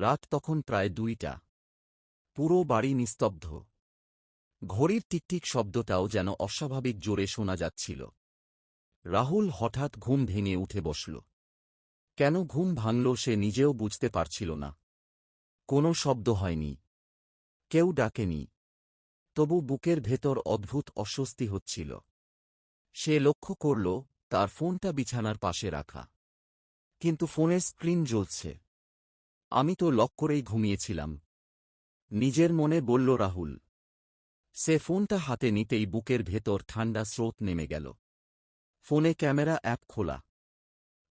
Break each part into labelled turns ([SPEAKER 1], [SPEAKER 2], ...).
[SPEAKER 1] রাত তখন প্রায় দুইটা। পুরো বাড়ি নিস্তব্ধ। ঘড়ির টিকটিক শব্দটাও যেন অস্বাভাবিক জোরে শোনা যাচ্ছিল। রাহুল হঠাৎ ঘুম ভেঙে উঠে বসল। কেন ঘুম ভাঙল সে নিজেও বুঝতে পারছিল না। কোনো শব্দ হয়নি। কেউ ডাকেনি। তবু বুকের ভেতর অদ্ভুত অস্বস্তি হচ্ছিল। সে লক্ষ্য করল, তার ফোনটা বিছানার পাশে রাখা। কিন্তু ফোনের স্ক্রিন জ্বলছে। আমি তো লক করেই ঘুমিয়েছিলাম। নিজের মনে বলল, রাহুল। সে ফোনটা হাতে নিতেই বুকের ভেতর ঠান্ডা স্রোত নেমে গেল। ফোনে ক্যামেরা অ্যাপ খোলা।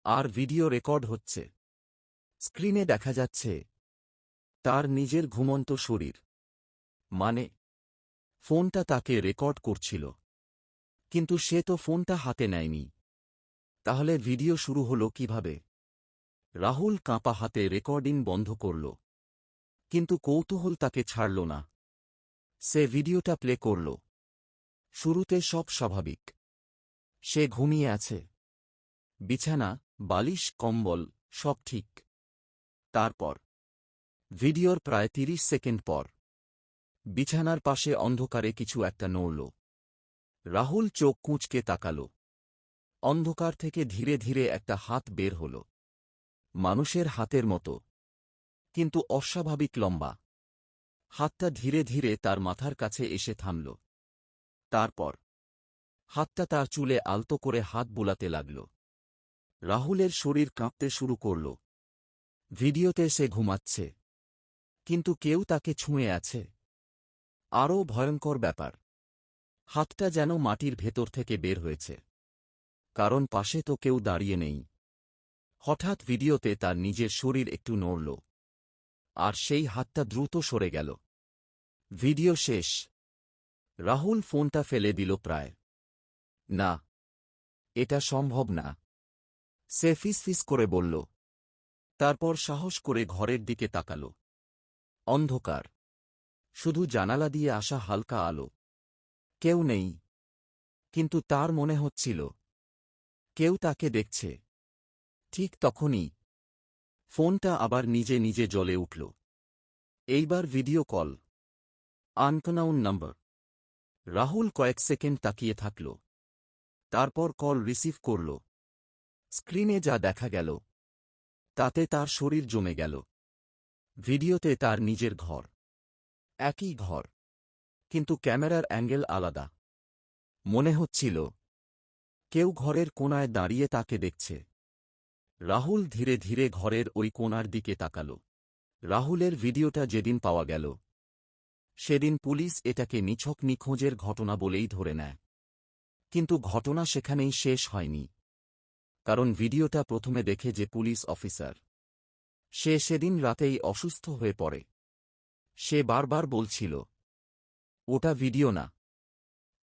[SPEAKER 1] আর ভিডিও রেকর্ড হচ্ছে। স্ক্রিনে দেখা যাচ্ছে তার নিজের ঘুমন্ত শরীর। মানে ফোনটা তাকে রেকর্ড করছিল। কিন্তু সে তো ফোনটা হাতে নেয়নি। তাহলে ভিডিও শুরু হলো কীভাবে? রাহুল কাঁপা হাতে রেকর্ডিং বন্ধ করল। কিন্তু কৌতূহল তাকে ছাড়ল না। সে ভিডিওটা প্লে করল। শুরুতে সব স্বাভাবিক। সে ঘুমিয়ে আছে। বিছানা, বালিশ, কম্বল, সব ঠিক। তারপর, ভিডিওর প্রায় তিরিশ সেকেন্ড পর, বিছানার পাশে অন্ধকারে কিছু একটা নড়ল। রাহুল চোখ কুঁচকে তাকাল। অন্ধকার থেকে ধীরে ধীরে একটা হাত বের হল। মানুষের হাতের মতো, কিন্তু অস্বাভাবিক লম্বা। হাতটা ধীরে ধীরে তার মাথার কাছে এসে থামল। তারপর হাতটা তার চুলে আলতো করে হাত বুলাতে লাগল। রাহুলের শরীর কাঁপতে শুরু করল। ভিডিওতে সে ঘুমাচ্ছে, কিন্তু কেউ তাকে ছুঁয়ে আছে। আরও ভয়ঙ্কর ব্যাপার, হাতটা যেন মাটির ভেতর থেকে বের হয়েছে। কারণ পাশে তো কেউ দাঁড়িয়ে নেই। হঠাৎ ভিডিওতে তার নিজের শরীর একটু নড়ল। আর সেই হাতটা দ্রুত সরে গেল। ভিডিও শেষ। রাহুল ফোনটা ফেলে দিল প্রায়। না, এটা সম্ভব না। সে ফিস করে বলল। তারপর সাহস করে ঘরের দিকে তাকাল। অন্ধকার। শুধু জানালা দিয়ে আসা হালকা আলো। কেউ নেই। কিন্তু তার মনে হচ্ছিল। কেউ তাকে দেখছে। ঠিক তখনই ফোনটা আবার নিজে নিজে জ্বলে উঠল। এইবার ভিডিও কল। আনকনাউন নাম্বার। রাহুল কয়েক সেকেন্ড তাকিয়ে থাকল। তারপর কল রিসিভ করল। স্ক্রিনে যা দেখা গেল, তাতে তার শরীর জমে গেল। ভিডিওতে তার নিজের ঘর। একই ঘর, কিন্তু ক্যামেরার অ্যাঙ্গেল আলাদা। মনে হচ্ছিল, কেউ ঘরের কোনায় দাঁড়িয়ে তাকে দেখছে। রাহুল ধীরে ধীরে ঘরের ওই কোণার দিকে তাকাল। রাহুলের ভিডিওটা যেদিন পাওয়া গেল। সেদিন পুলিশ এটাকে নিছক নিখোঁজের ঘটনা বলেই ধরে নেয়। কিন্তু ঘটনা সেখানেই শেষ হয়নি। কারণ ভিডিওটা প্রথমে দেখে যে পুলিশ অফিসার। সে সেদিন রাতেই অসুস্থ হয়ে পড়ে। সে বারবার বলছিল, ওটা ভিডিও না।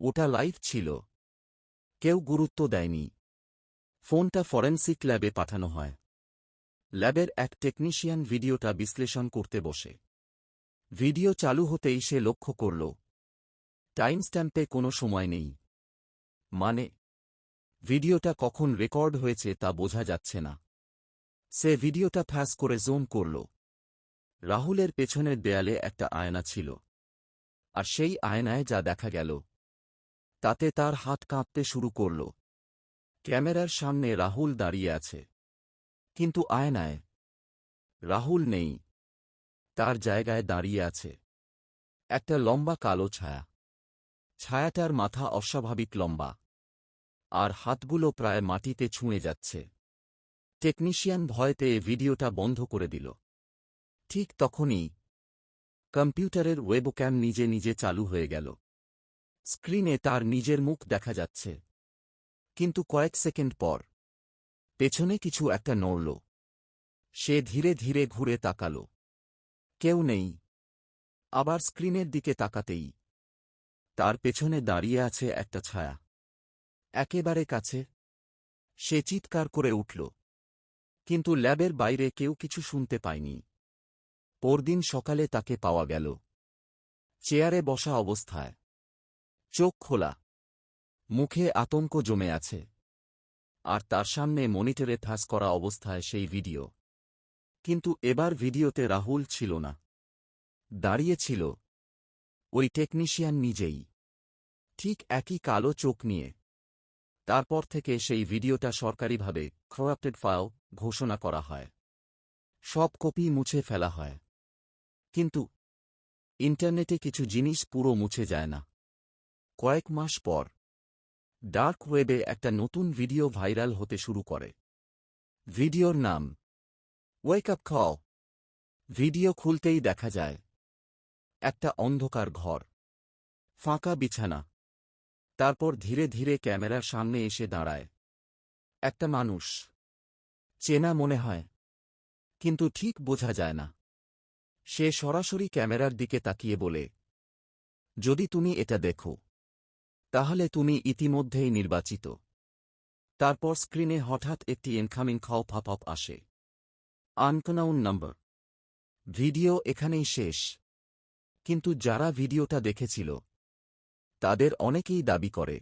[SPEAKER 1] ওটা লাইভ ছিল। কেউ গুরুত্ব দেয়নি। ফোনটা ফরেন্সিক ল্যাবে পাঠানো হয়। ল্যাবের এক টেকনিশিয়ান ভিডিওটা বিশ্লেষণ করতে বসে। ভিডিও চালু হতেই সে লক্ষ্য করল টাইম স্ট্যাম্পে কোনো সময় নেই। মানে ভিডিওটা কখন রেকর্ড হয়েছে তা বোঝা যাচ্ছে না। সে ভিডিওটা ফ্যাস করে জোন করল। রাহুলের পেছনের দেয়ালে একটা আয়না ছিল। আর সেই আয়নায় যা দেখা গেল, তাতে তার হাত কাঁপতে শুরু করল। ক্যামেরার সামনে রাহুল দাঁড়িয়ে আছে। কিন্তু আয়নায় রাহুল নেই। তার জায়গায় দাঁড়িয়ে আছে। একটা লম্বা কালো ছায়া। ছায়াটার মাথা অস্বাভাবিক লম্বা। আর হাতগুলো প্রায় মাটিতে ছুঁয়ে যাচ্ছে। টেকনিশিয়ান ভয়তে ভিডিওটা বন্ধ করে দিল। ঠিক তখনই কম্পিউটারের ওয়েবক্যাম নিজে নিজে চালু হয়ে গেল। স্ক্রিনে তার নিজের মুখ দেখা যাচ্ছে। কিন্তু কয়েক সেকেন্ড পর। পেছনে কিছু একটা নড়ল। সে ধীরে ধীরে ঘুরে তাকাল। কেউ নেই। আবার স্ক্রিনের দিকে তাকাতেই। তার পেছনে দাঁড়িয়ে আছে একটা ছায়া। একেবারে কাছে। সে চিৎকার করে উঠল। কিন্তু ল্যাবের বাইরে কেউ কিছু শুনতে পায়নি। পরদিন সকালে তাকে পাওয়া গেল। চেয়ারে বসা অবস্থায়। চোখ খোলা। মুখে আতঙ্ক জমে আছে। আর তার সামনে মনিটরে থাস করা অবস্থায় সেই ভিডিও। কিন্তু এবার ভিডিওতে রাহুল ছিল না। দাঁড়িয়ে ছিল। ওই টেকনিশিয়ান নিজেই। ঠিক একই কালো চোখ নিয়ে। তারপর থেকে সেই ভিডিওটা সরকারিভাবে করাপ্টেড ফাও ঘোষণা করা হয়। সব কপি মুছে ফেলা হয়। কিন্তু ইন্টারনেটে কিছু জিনিস পুরো মুছে যায় না। কয়েক মাস পর ডার্ক ওয়েবে একটা নতুন ভিডিও ভাইরাল হতে শুরু করে। ভিডিওর নাম ওয়েক আপ কল ভিডিও খুলতেই দেখা যায়, একটা অন্ধকার ঘর, ফাঁকা বিছানা। তারপর ধীরে ধীরে ক্যামেরার সামনে এসে দাঁড়ায়। একটা মানুষ, চেনা মনে হয়, কিন্তু ঠিক বোঝা যায় না। সে সরাসরি ক্যামেরার দিকে তাকিয়ে বলে, যদি তুমি এটা দেখো। তাহলে তুমি ইতিমধ্যেই নির্বাচিত। তারপর স্ক্রিনে হঠাৎ একটি ইনকামিং খাও ফাপ আসে। আনকনাউন নম্বর ভিডিও এখানেই শেষ। কিন্তু যারা ভিডিওটা দেখেছিল, তাদের অনেকেই দাবি করে,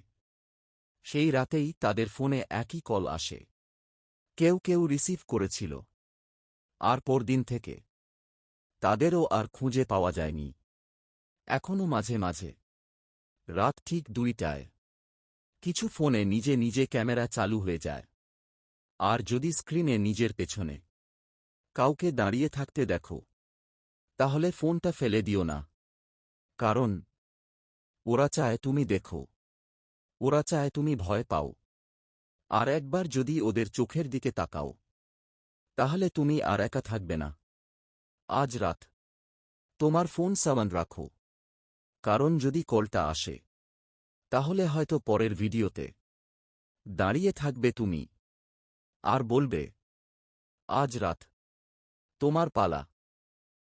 [SPEAKER 1] সেই রাতেই তাদের ফোনে একই কল আসে। কেউ কেউ রিসিভ করেছিল। আর পরদিন থেকে, তাদেরও আর খুঁজে পাওয়া যায়নি। এখনও মাঝে মাঝে। রাত ঠিক দুইটায়। কিছু ফোনে নিজে নিজে ক্যামেরা চালু হয়ে যায়। আর যদি স্ক্রিনে নিজের পেছনে কাউকে দাঁড়িয়ে থাকতে দেখো, তাহলে ফোনটা ফেলে দিও না। কারণ ওরা চায় তুমি দেখো। ওরা চায় তুমি ভয় পাও। আর একবার যদি ওদের চোখের দিকে তাকাও, তাহলে তুমি আর একা থাকবে না। আজ রাত। তোমার ফোন সামান রাখো। কারণ যদি কলটা আসে, তাহলে হয়তো পরের ভিডিওতে। দাঁড়িয়ে থাকবে তুমি। আর বলবে, আজ রাত তোমার পালা।